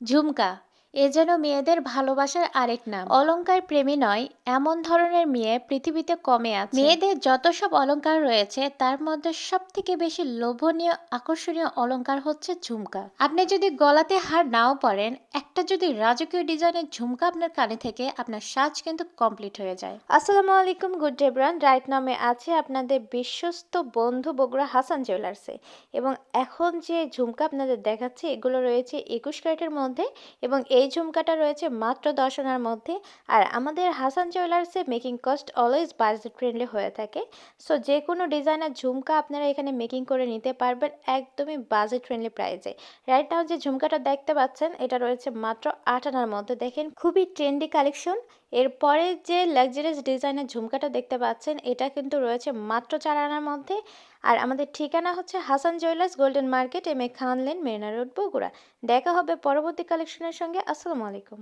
ঝুমকা এ যেন মেয়েদের ভালোবাসার আরেক নাম। অলংকার প্রেমী নয়, এমন ধরনের মেয়ে পৃথিবীতে কমে আছে। মেয়েদের যত সব অলংকার রয়েছে, তার মধ্যে সব থেকে বেশি লোভনীয়, আকর্ষণীয় অলংকার হচ্ছে ঝুমকা। আপনি যদি গলাতে হার নাও পরেন, একটা যদি রাজকীয় ডিজাইনের ঝুমকা আপনার কানে থেকে, আপনার সাজ কিন্তু কমপ্লিট হয়ে যায়। আসসালামু আলাইকুম, গুড ডে ব্রান। রাইট নামে আছে আপনাদের বিশ্বস্ত বন্ধু বগুড়া হাসান জুয়েলার্সে এবং এখন যে ঝুমকা আপনাদের দেখাচ্ছে, এগুলো রয়েছে একুশ ক্যারেটের মধ্যে এবং এই ঝুমকাটা রয়েছে মাত্র দশ আনার মধ্যে। আর আমাদের Hasan জুয়েলার্সে making cost always budget friendly হয়ে থাকে। সো যে কোনো ডিজাইনার ঝুমকা আপনারা এখানে মেকিং করে নিতে পারবেন একদমই বাজেট ফ্রেন্ডলি প্রাইসে রাইট নাও যে ঝুমকাটা দেখতে পাচ্ছেন, এটা রয়েছে মাত্র আট আনার মধ্যে। দেখেন, খুবই ট্রেন্ডি কালেকশন এরপরে যে লাক্সারিয়াস ডিজাইনের ঝুমকাটা দেখতে পাচ্ছেন, এটা কিন্তু রয়েছে মাত্র চার আনার মধ্যে। আর আমাদের ঠিকানা হচ্ছে Hasan jewellers golden market, M A Khan lane, Marina road, Bogura. দেখা হবে পরবর্তী কালেকশনের সঙ্গে। আসসালামু আলাইকুম।